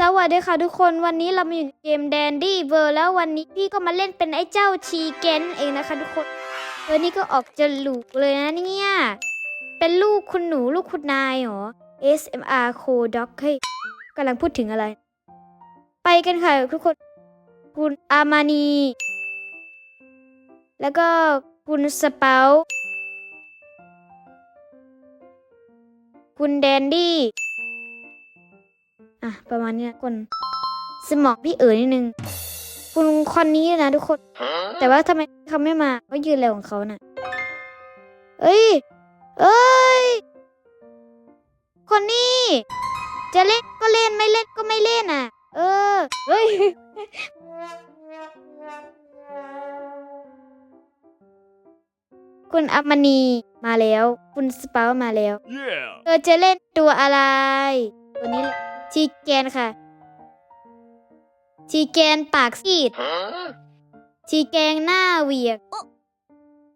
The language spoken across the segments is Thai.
สวัสดีค่ะทุกคนวันนี้เรามาอยู่เกม Dandy World แล้ววันนี้พี่ก็มาเล่นเป็นไอ้เจ้าชีเกนเองนะคะทุกคนเออนี่ก็ออกจะหลูกเลยนะเนี่ย เป็นลูกคุณหนูลูกคุณนายเหรอ SMR c o d o c เฮ้ยกำลังพูดถึงอะไร ไปกันค่ะทุกคน คุณอามานี แล้วก็คุณสเปาคุณแดนดี้ อะ ประมาณนี้นะคน สมองพี่เอ๋ยนิดนึง คุณคนนี้นะทุกคน แต่ว่าทำไมเขาไม่มาเขายืนอะไรของเขาน่ะเอ้ย เอ้ย คนนี้ จะเล่นก็เล่นไม่เล่นก็ไม่เล่นอะ เออ เฮ้ยคุณอัมมณีมาแล้ว คุณสปามาแล้ว Yeah. เธอจะเล่นตัวอะไร ตัวนี้ แหละชีแกนค่ะชีแกนปากซีด Huh? ชีแกงหน้าเหวียก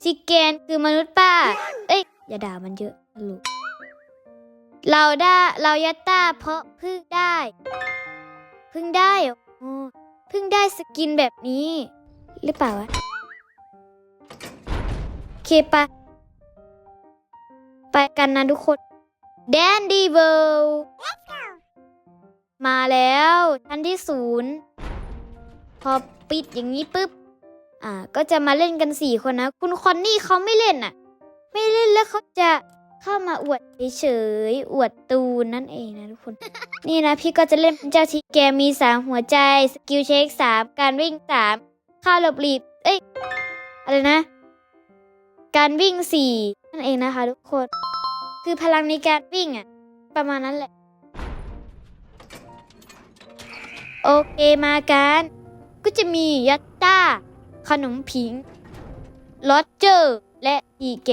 ชีแกนคือมนุษย์ป้า เอ้ย อย่าด่ามันเยอะนะลูกเราได้เรายัตตาเพราะเพึ่งได้เพึ่งได้เหรอโอ้เพึ่งได้สกินแบบนี้ หรือเปล่าวะโอเคปะไปกันนะทุกคน แดนดีเวิลด์ มาแล้วชั้นที่ศูนย์พอปิดอย่างนี้ปุ๊บ อ่า ก็จะมาเล่นกันสี่คนนะ คุณคอนนี่เขาไม่เล่นอะ ไม่เล่นแล้วเขาจะเข้ามาอวดเฉยๆอวดตูนนั่นเองนะทุกคน นี่นะพี่ก็จะเล่นเป็นเจ้าทีแกมีสามหัวใจสกิลเช็คสามการวิ่งสามค่าหลบหลีกเอ้ยอะไรนะ การวิ่งสี่นั่นเองนะคะ ทุกคน คือพลังในการวิ่งอะ ประมาณนั้นแหละ โอเคมากัน ก็จะมียัตตาขนมผิงลอเจอร์ และอีแก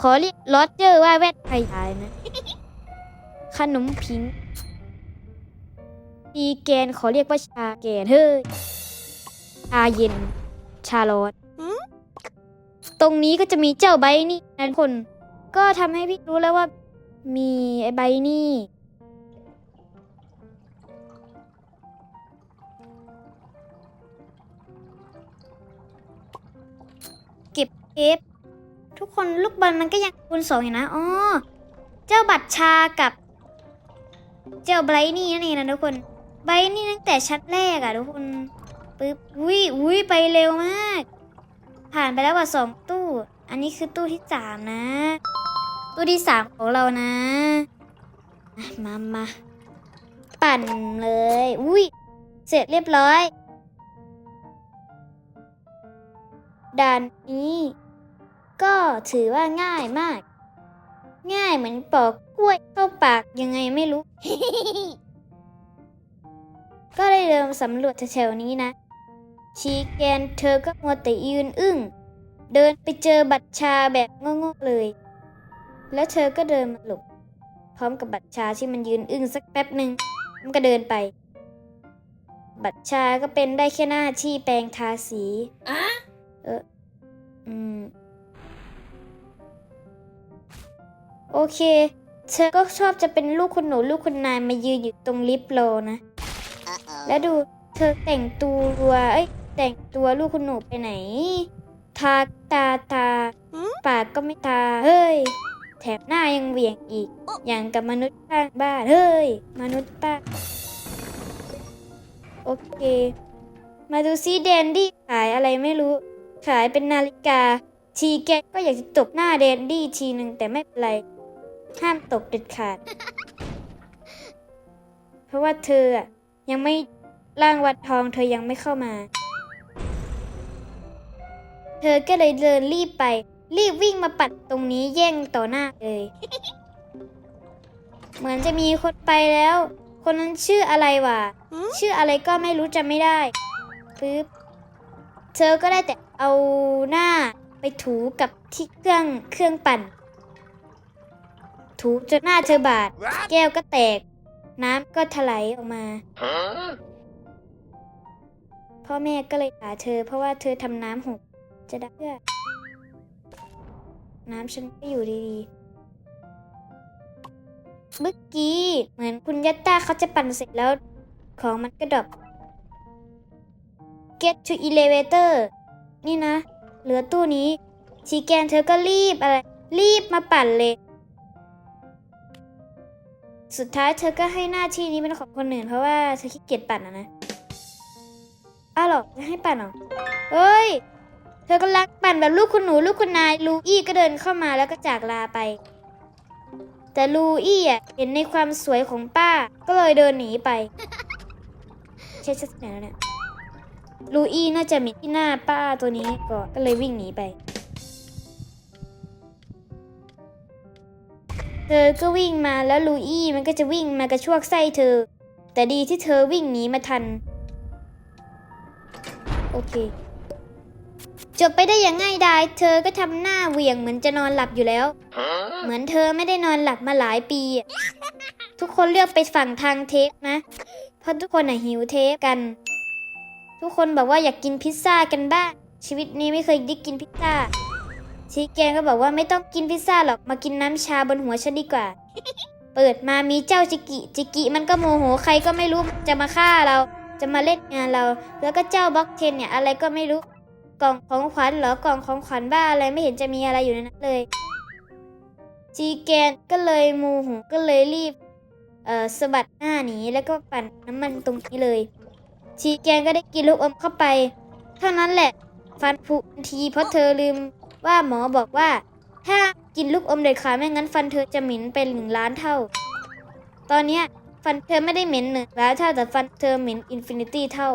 ขอเรียกลอเจอร์ว่าแว่นไทยายนะ ขนมผิงอีแกนขอเรียกว่าชาแกนเฮ้ยชาเย็น ชาร้อนตรงนี้ก็จะมีเจ้าใบนี่นะทุกคน ก็ทำให้พี่รู้แล้วว่า มีไอ้ใบนี่ เก็บเทปทุกคนลูกบอลมันก็ยังคูณสองอยู่นะอ๋อเจ้าบัตรชากับ เจ้าไบรท์นี่นั่นเองนะทุกคนไบรท์นี่ตั้งแต่ชั้นแรกอะทุกคนปึ๊บอุ้ยอุ้ยไปเร็วมาก ผ่านไปแล้วว่าสองตู้ อันนี้คือตู้ที่สามนะ ตู้ที่สามของเรานะอะมามาปั่นเลย อุ้ยเสร็จเรียบร้อยด่านนี้ ก็ถือว่าง่ายมาก ง่ายเหมือนปอกกล้วยเข้าปากยังไงไม่รู้ ก็ได้เดินสำรวจแถวๆนี้นะ ชีแกนเธอก็มัวแต่ยืนอึ้ง เดินไปเจอบัตรชาแบบโง่ๆเลย แล้วเธอก็เดินมาหลบพร้อมกับบัตรชาที่มันยืนอึ้งสักแป๊บหนึ่งมันก็เดินไป บัตรชาก็เป็นได้แค่หน้าที่แปรงทาสี เออ อืม โอเค เธอก็ชอบจะเป็นลูกคุณหนูลูกคุณนายมายืนอยู่ตรงลิฟต์โลนะ แล้วดูเธอแต่งตัวเอ้ยแต่งตัวลูกคุณหนูไปไหน ทาตาตา ปากก็ไม่ทา เฮ้ย แถมหน้ายังเหวี่ยงอีก อย่างกับมนุษย์ข้างบ้านเฮ้ย มนุษย์ป้า โอเค มาดูซิแดนดี้ขายอะไรไม่รู้ ขายเป็นนาฬิกา ทีแกก็อยากจะตบหน้าแดนดี้ทีหนึ่งแต่ไม่เป็นไร ห้ามตกเด็ดขาด เพราะว่าเธออะยังไม่ร่างวัดทองเธอยังไม่เข้ามา เธอก็เลยเดินรีบไป รีบวิ่งมาปัดตรงนี้แย่งต่อหน้าเลย เหมือนจะมีคนไปแล้ว คนนั้นชื่ออะไรวะ ชื่ออะไรก็ไม่รู้จำไม่ได้ปึ๊บเธอก็ได้แต่เอาหน้าไปถูกับที่เครื่องเครื่องปั่น ถูจนหน้าเธอบาด What? แก้วก็แตก น้ำก็ถลายออกมา Huh? พ่อแม่ก็เลยด่าเธอ เพราะว่าเธอทำน้ำหก จะได้เพื่อ น้ำฉันก็อยู่ดีเมื่อกี้ เหมือนคุณยัตตาเขาจะปั่นเสร็จแล้ว ของมันก็ดรอป get to elevator นี่นะ เหลือตู้นี้ ชีแกนเธอก็รีบอะไร รีบมาปั่นเลย สุดท้ายเธอก็ให้หน้าที่นี้เป็นของคนอื่นเพราะว่าเธอขี้เกียจปั่นอะนะอ้าวหรอจะให้ปั่นหรอเฮ้ย เธอกำลังปั่นแบบลูกคุณหนูลูกคุณนายลูอี้ก็เดินเข้ามาแล้วก็จากลาไป แต่ลูอี้อะเห็นในความสวยของป้าก็เลยเดินหนีไปใช่ชัดไหนแล้วเนี่ยลูอี้น่าจะมีที่หน้าป้าตัวนี้ก่อนก็เลยวิ่งหนีไป เธอก็วิ่งมาแล้วลูอี้มันก็จะวิ่งมากระชวกไส้เธอ แต่ดีที่เธอวิ่งหนีมาทัน โอเค จบไปได้อย่างง่ายดาย เธอก็ทำหน้าเหวี่ยงเหมือนจะนอนหลับอยู่แล้ว เหมือนเธอไม่ได้นอนหลับมาหลายปี ทุกคนเลือกไปฝั่งทางเทปนะ เพราะทุกคนน่ะหิวเทปกัน ทุกคนบอกว่าอยากกินพิซซ่ากันบ้างชีวิตนี้ไม่เคยได้กินพิซซ่า ชีแกงก็บอกว่าไม่ต้องกินพิซซ่าหรอกมากินน้ำชาบนหัวฉันดีกว่า เปิดมามีเจ้าจิกิ จิกิมันก็โมโหใครก็ไม่รู้จะมาฆ่าเราจะมาเล่นงานเรา แล้วก็เจ้าบล็อกเทนเนี่ยอะไรก็ไม่รู้กล่องของขวัญเหรอกล่องของขวัญบ้าอะไรไม่เห็นจะมีอะไรอยู่ในนั้นเลยจีแกนก็เลยโมโหก็เลยรีบเอ่อสะบัดหน้าหนีแล้วก็ปั่นน้ำมันตรงนี้เลยชีแกนก็ได้กินลูกอมเข้าไป เท่านั้นแหละ ฟันผุทันทีเพราะเธอลืม ว่าหมอบอกว่า ถ้ากินลูกอมเด็ดขาดไม่งั้นฟันเธอจะเหม็นเป็นหนึ่งล้านเท่า ตอนเนี้ยฟันเธอไม่ได้เหม็นหนึ่งล้านเท่าแต่ฟันเธอเหม็นอินฟินิตี้เท่า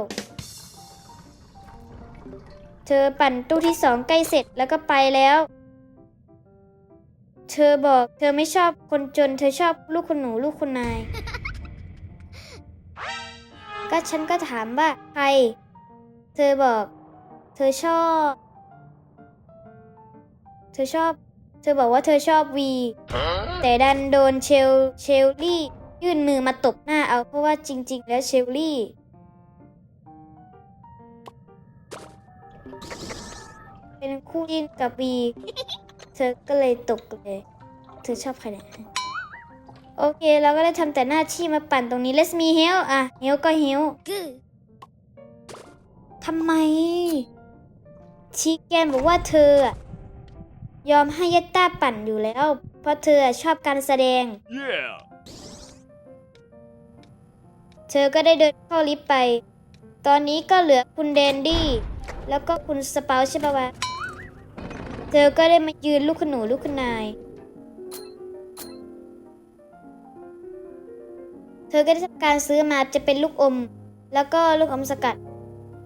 เธอปั่นตู้ที่สองใกล้เสร็จแล้วก็ไปแล้ว เธอบอกเธอไม่ชอบคนจน เธอชอบลูกคุณหนูลูกคุณนาย ก็ฉันก็ถามว่าใคร เธอบอก เธอชอบ เธอชอบ เธอบอกว่าเธอชอบวี แต่ดันโดนเชลเชลลี่ ยื่นมือมาตบหน้าเอาเพราะว่าจริง ๆ แล้วเชลลี่ เป็นคู่จิ้นกับวี เธอก็เลยตกเลย เธอชอบใครเนี่ยโอเค เราก็ได้ทำแต่หน้าที่มาปั่นตรงนี้ let's me help อะ help ก็ help ทำไม ชีแกนบอกว่าเธออะ ยอมให้ยัตตาปั่นอยู่แล้ว เพราะเธอชอบการแสดง Yeah. เธอก็ได้เดินเข้าลิฟต์ไป ตอนนี้ก็เหลือคุณแดนดี้ แล้วก็คุณสเปาใช่ปะวะ เธอก็ได้มายืนลูกขนูลูกขนาย เธอก็ได้ทำการซื้อมาจะเป็นลูกอม แล้วก็ลูกอมสกัด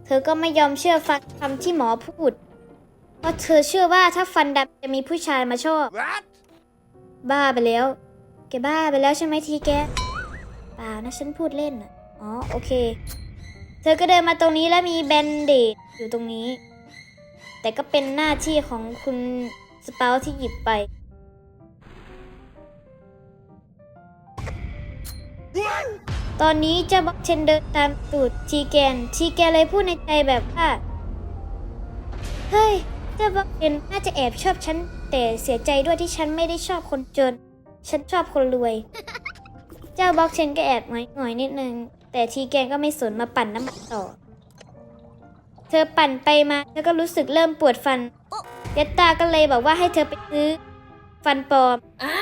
เธอก็ไม่ยอมเชื่อฟังคำที่หมอพูด เพราะเธอเชื่อว่าถ้าฟันดำจะมีผู้ชายมาชอบ What? บ้าไปแล้ว แกบ้าไปแล้วใช่ไหมทีแกเปล่านะฉันพูดเล่นอะอ๋อโอเค เธอก็เดินมาตรงนี้แล้วมีแบนเดดอยู่ตรงนี้ แต่ก็เป็นหน้าที่ของคุณสเปาที่หยิบไป ตอนนี้เจ้าบ็อกเชนเดินตามตูดทีแกน ทีแกนเลยพูดในใจแบบว่า เฮ้ย เจ้าบ็อกเชนน่าจะแอบชอบฉัน แต่เสียใจด้วยที่ฉันไม่ได้ชอบคนจน ฉันชอบคนรวย เจ้าบ็อกเชนก็แอบหงอยๆนิดนึง แต่ทีแกนก็ไม่สนมาปั่นน้ำมันต่อ เธอปั่นไปมาแล้วก็รู้สึกเริ่มปวดฟันยัตตาก็เลยบอกว่าให้เธอไปซื้อ ฟันปลอม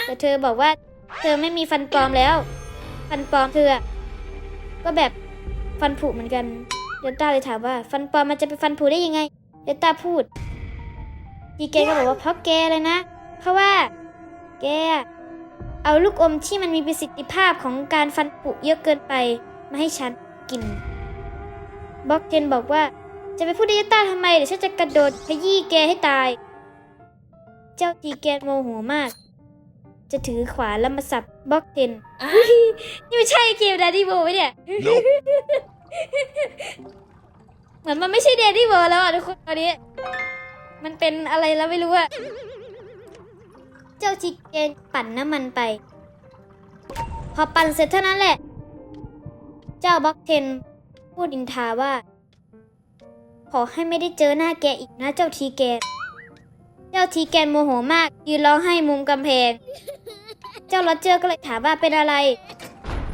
แต่เธอบอกว่า เธอไม่มีฟันปลอมแล้ว ฟันปลอมเธอ ก็แบบฟันผุเหมือนกันเยัตตาเลยถามว่า ฟันปลอมมันจะเป็นฟันผุได้ยังไงเยัตตาพูด ทีแกก็บอกว่าเพราะแกเลยนะ เพราะว่า แก เอาลูกอมที่มันมีประสิทธิภาพของการฟันผุเยอะเกินไป มาให้ฉันกินบล็อกเทนบอกว่า จะไปพูดดิจิต้าทำไมเดี๋ยวฉันจะกระโดดขยี้แกให้ตาย เจ้าทีแกนโมโหมาก จะถือขวานแล้วมาสับบล็อกเทนนี่ไม่ใช่เกม d ด d ดี้โบไหมเนี่ย Nope. เหมือนมันไม่ใช่เดดี้เวิร์แล้วอะทุกคนตอนนี้ มันเป็นอะไรแล้วไม่รู้อะเจ้าชิเกนปั่นน้ำมันไป พอปั่นเสร็จเท่านั้นแหละ เจ้าบล็อกเทนพูดอินทาว่า ขอให้ไม่ได้เจอหน้าแกอีกนะเจ้าทีแกน เจ้าทีแกนโมโหมาก ยืนร้องไห้มุมกำแพง เจ้าโรเจอร์ก็เลยถามว่าเป็นอะไร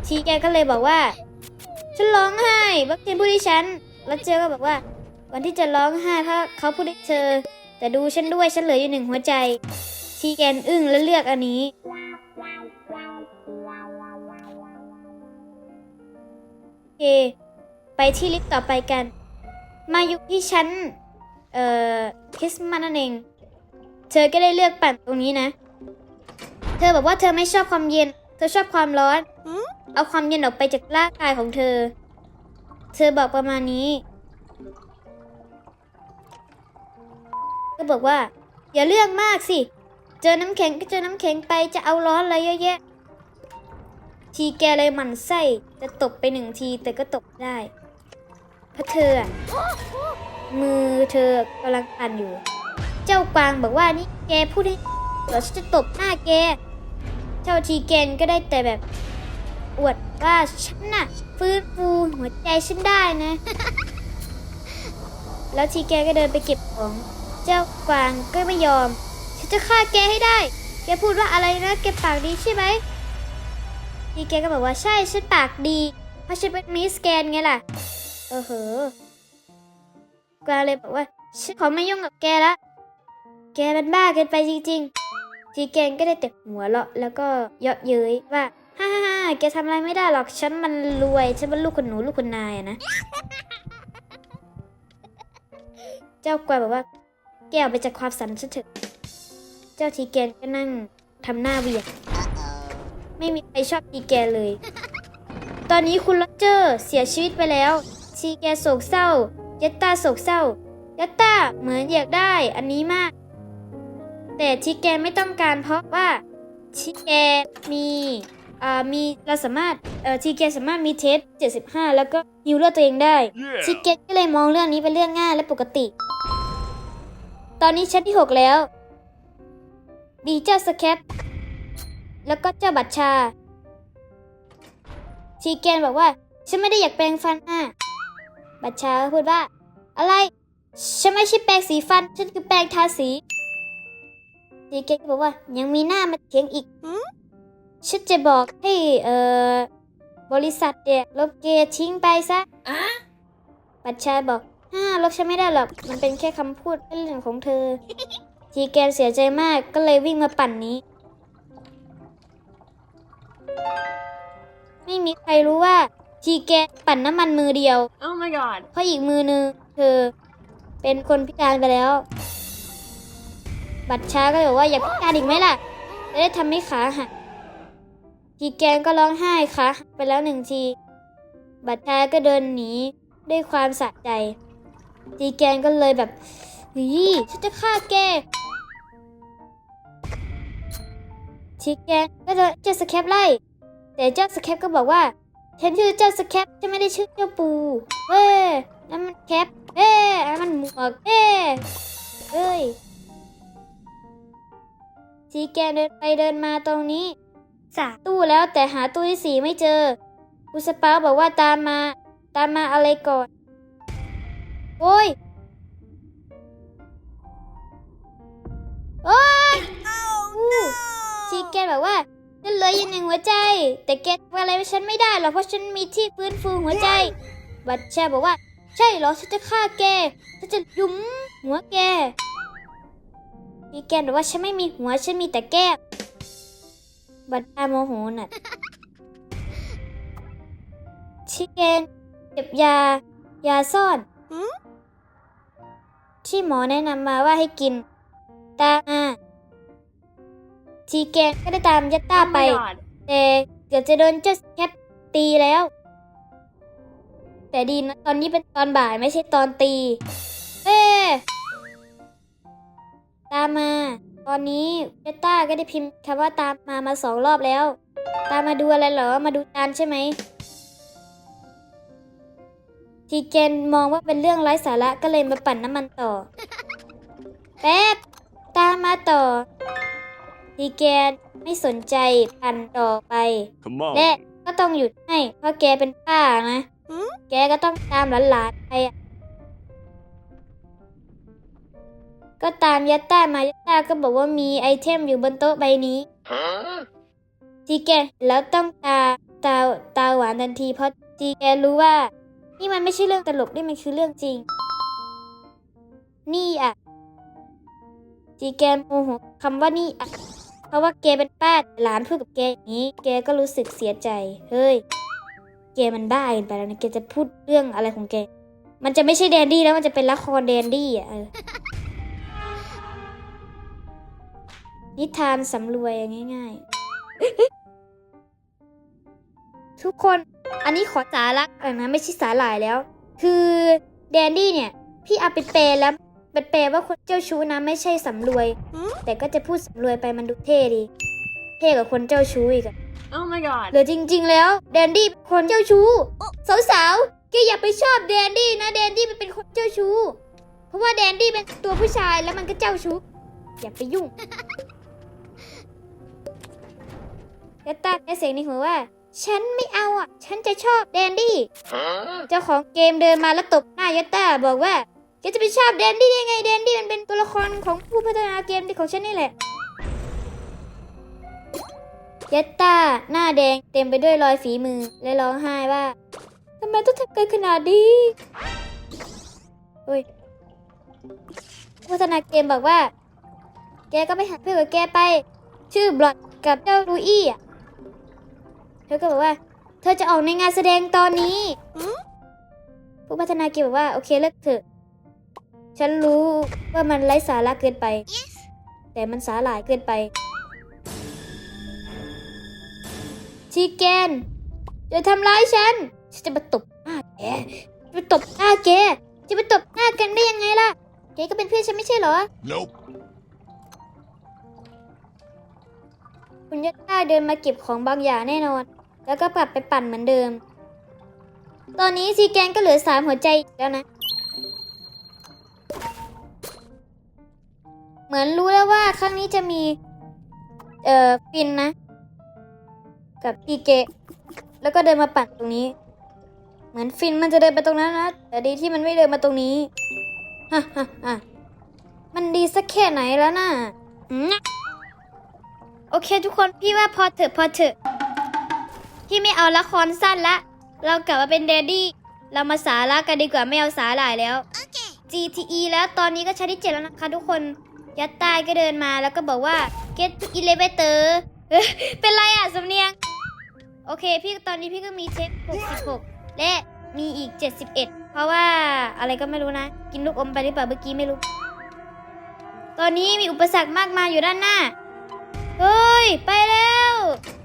ทีแกก็เลยบอกว่า ฉันร้องไห้วัคซีนพูดให้ฉันโรเจอร์ก็บอกว่าวันที่จะร้องไห้ถ้าเขาพูดให้เธอ แต่ดูฉันด้วยฉันเหลืออยู่หนึ่งหัวใจทีแกนอึ้งและเลือกอันนี้โอเค ไปที่ลิฟต์ต่อไปกัน มาอยู่ที่ชั้น เอ่อคริสต์มาสนั่นเอง เธอก็ได้เลือกปั่นตรงนี้นะ เธอบอกว่าเธอไม่ชอบความเย็น เธอชอบความร้อน เอาความเย็นออกไปจากร่างกายของเธอ เธอบอกประมาณนี้ ก็บอกว่า อย่าเรื่องมากสิ เจอน้ำแข็งก็เจอน้ำแข็งไปจะเอาร้อนอะไรเยอะแยะ ทีแกเลยหมันไส้จะตบไปหนึ่งทีแต่ก็ตบได้ เพราะเธออะมือเธอกำลังปั่นอยู่ เจ้ากวางบอกว่านี่แกพูดให้เดี๋ยวฉันจะตบหน้าแกเจ้าทีแกนก็ได้แต่แบบ อวดว่าฉันน่ะฟื้นฟูหัวใจฉันได้นะ แล้วทีแกก็เดินไปเก็บของ เจ้ากวางก็ไม่ยอม ฉันจะฆ่าแกให้ได้ แกพูดว่าอะไรนะแกปากดีใช่ไหมทีแกก็บอกว่าใช่ฉันปากดี เพราะฉันเป็นมิสแกนไงล่ะเออเหอะกวางเลยบอกว่าฉันขอไม่ยุ่งกับแกละแกเป็นบ้าเกินไปจริงๆทีแกนก็ได้แต่หัวเราะแล้วก็เยาะเย้ยว่าฮ่าฮ่าฮ่าแกทำอะไรไม่ได้หรอกฉันมันรวยฉันเป็นลูกคนหนูลูกคนนายนะ เจ้ากวางบอกว่า แกออกไปจากความสันฉันเถอะเจ้าทีแกนก็นั่งทำหน้าเหวียงไม่มีใครชอบทีแกเลย ตอนนี้คุณโรเจอร์เสียชีวิตไปแล้ว ทีแกโศกเศร้า ยัตตาโศกเศร้า ยัตตาเหมือนอยากได้อันนี้มาก แต่ทีแกไม่ต้องการเพราะว่าทีแกมีอ่ามีเราสามารถเอ่อทีแกสามารถมีเทส 75 แล้วก็ฮิวเลือดตัวเองได้ Yeah. ชิคเก็ตก็เลยมองเรื่องนี้เป็นเรื่องง่ายและปกติ ตอนนี้ชั้นที่ 6 แล้วดีเจ้าสแคปแล้วก็เจ้าบัตรชา ชีเกนบอกว่า ฉันไม่ได้อยากแปรงฟันอะ บัตรชาก็พูดว่า อะไร ฉันไม่ใช่แปรงสีฟัน ฉันคือแปรงทาสี ชีเกนก็บอกว่า ยังมีหน้ามาเถียงอีก ฉันจะบอกให้เอ่อบริษัทเนี่ยลบเกยร์ทิ้งไปซะบัตรชาบอก ฮ่าลบฉันไม่ได้หรอก มันเป็นแค่คำพูดเล่นๆของเธอทีแกนเสียใจมากก็เลยวิ่งมาปั่นนี้ ไม่มีใครรู้ว่าทีแกนปั่นน้ำมันมือเดียว Oh my god. เพราะอีกมือนึงเธอ เป็นคนพิการไปแล้ว บัตรช้าก็บอกว่าอย่าพิการอีกไหมล่ะจะได้ทำให้ขาหักทีแกนก็ร้องไห้ขาหักไปแล้วหนึ่งที บัตรช้าก็เดินหนีด้วยความสะใจ ทีแกนก็เลยแบบเฮ้ยฉันจะฆ่าแกทีแกนก็โดนเจ้าสแคปไล่ แต่เจ้าสแคปก็บอกว่าฉันชื่อเจ้าสแคปฉันไม่ได้ชื่อเจ้าปูเฮ้ยนั่นมันแคปเฮ้ยนั่นมันหมวกเฮ้ยเฮ้ยทีแกเดินไปเดินมาตรงนี้สาตู้แล้วแต่หาตู้ที่สี่ไม่เจอคุสปาบอกว่าตามมา ตามมาอะไรก่อน โอ้ยโอ้ยอู้ทีแกบอกว่าฉันเหลืออยู่หนึ่งหัวใจ แต่แกทำอะไรฉันไม่ได้หรอกเพราะฉันมีที่ฟื้นฟูหัวใจ บัตรแชร์บอกว่า ใช่เหรอฉันจะฆ่าแกฉันจะยุ้มหัวแกทีแกบอกว่าฉันไม่มีหัวฉันมีแต่แก้มบัตรแชร์โมโหน่ะทีแกนเก็บยายาซ่อน ที่หมอแนะนำมาว่าให้กิน ตามมาทีแกก็ได้ตามยัตตาไป แต่เกือบจะโดนเจ้าแคปตีแล้ว แต่ดีนะตอนนี้เป็นตอนบ่ายไม่ใช่ตอนตี เอ้ตามมา ตอนนี้เจต้าก็ได้พิมพ์คำว่าตามมามาสองรอบแล้ว ตามมาดูอะไรเหรอ มาดูจานใช่ไหม ทีเกนมองว่าเป็นเรื่องไร้สาระก็เลยมาปั่นน้ำมันต่อ แป๊บ ตามมาต่อ ทีแกนไม่สนใจปั่นต่อไป Come on. และก็ต้องหยุดให้ เพราะแกเป็นป้านะ แกก็ต้องตามหลานๆไปอะก็ตามยัตต้ามายัตต้าก็บอกว่ามีไอเทมอยู่บนโต๊ะใบนี้ Huh? จีแกนแล้วต้องตาตาตาหวานทันทีเพราะจีแกนรู้ว่า นี่มันไม่ใช่เรื่องตลกนี่มันคือเรื่องจริง นี่อะ จีแกนโมโหคำว่านี่อะ เพราะว่าแกเป็นป้าหลานพูดกับแกอย่างนี้ แกก็รู้สึกเสียใจ เฮ้ย แกมันบ้าเกินไปแล้วนะ แกจะพูดเรื่องอะไรของแก มันจะไม่ใช่แดนดี้แล้วมันจะเป็นละครแดนดี้อะนิทานสำรวยง่าย ๆ ทุกคน อันนี้ขอสาระหน่อยนะไม่ใช่สาหร่ายแล้ว คือแดนดี้เนี่ย พี่เอาไปแปลแล้วไปแปลว่าคนเจ้าชู้นะไม่ใช่สำรวย แต่ก็จะพูดสำรวยไปมันดูเท่ดีเท่กว่าคนเจ้าชู้อีกอะ Oh my god. เหลือจริง ๆ แล้ว แดนดี้เป็นคนเจ้าชู้สาวๆแกอย่าไปชอบแดนดี้นะแดนดี้มันเป็นคนเจ้าชู้เพราะว่าแดนดี้เป็นตัวผู้ชายแล้วมันก็เจ้าชู้อย่าไปยุ่ง แล้วตาแกเสียงในหัวว่า ฉันไม่เอาอะ ฉันจะชอบแดนดี้ เจ้าของเกมเดินมาแล้วตบหน้ายตตาบอกว่าแกจะไปชอบแดนดี้ได้ไงแดนดี้มันเป็นตัวละครของผู้พัฒนาเกมที่ของฉันนี่แหละยตตาหน้าแดงเต็มไปด้วยรอยฝีมือและร้องไห้ว่าทำไมต้องทำกันขนาดนี้เฮ้ยผู้พัฒนาเกมบอกว่า แกก็ไปหาเพื่อนกับแกไป ชื่อบลอดกับเจ้าลูอี้อะ เธอก็บอกว่า เธอจะออกในงานแสดงตอนนี้ ผู้พัฒนาเกมบอกว่า โอเคเลิกเถอะ ฉันรู้ว่ามันไร้สาระเกินไป แต่มันสาหร่ายเกินไปชีแกนอย่าทำร้ายฉัน ฉันจะมาตบหน้าแกจะมาตบหน้าแก จะมาตบหน้ากันได้ยังไงล่ะ แกก็เป็นเพื่อนฉันไม่ใช่เหรอ Nope. คุณยัตต้าเดินมาเก็บของบางอย่างแน่นอน แล้วก็กลับไปปั่นเหมือนเดิม ตอนนี้ซีแกนก็เหลือสามหัวใจแล้วนะ เหมือนรู้แล้วว่าครั้งนี้จะมี เอ่อฟินนะ กับพีเกะแล้วก็เดินมาปั่นตรงนี้ เหมือนฟินมันจะเดินไปตรงนั้นนะ แต่ดีที่มันไม่เดินมาตรงนี้ฮ่าฮ่าฮ่ามันดีสักแค่ไหนแล้วน่ะโอเคทุกคนพี่ว่าพอเถอะพอเถอะ พี่ไม่เอาละครสั้นละ เรากลับมาเป็นเดดดี้ เรามาสาระกันดีกว่าไม่เอาสาหร่ายแล้ว GTE แล้วตอนนี้ก็ชั้นที่เจ็ดแล้วนะคะทุกคน ยัดใต้ก็เดินมาแล้วก็บอกว่า get to elevator เอ้ยเป็นไรอะสำเนียง โอเค พี่ตอนนี้พี่ก็มีเช็ค66 และมีอีก 71 เพราะว่าอะไรก็ไม่รู้นะ กินลูกอมไปหรือเปล่าเมื่อกี้ไม่รู้ ตอนนี้มีอุปสรรคมากมายอยู่ด้านหน้า เฮ้ย ไปแล้ว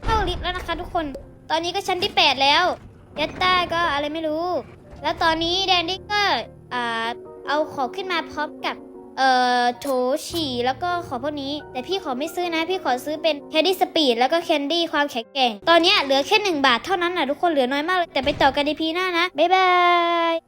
เข้าลิฟต์แล้วนะคะทุกคน ตอนนี้ก็ชั้นที่ 8 แล้ว ยัตต้าก็อะไรไม่รู้ แล้วตอนนี้แดนดี้ก็อ่าเอาของขึ้นมาพร้อมกับเอ่อโถฉี่แล้วก็ของพวกนี้ แต่พี่ขอไม่ซื้อนะ พี่ขอซื้อเป็นแคนดี้สปีดแล้วก็แคนดี้ความแข็งแกร่ง ตอนเนี้ยเหลือแค่ 1 บาทเท่านั้นนะทุกคนเหลือน้อยมากเลยแต่ไปต่อกันในพีหน้านะ บ๊ายบาย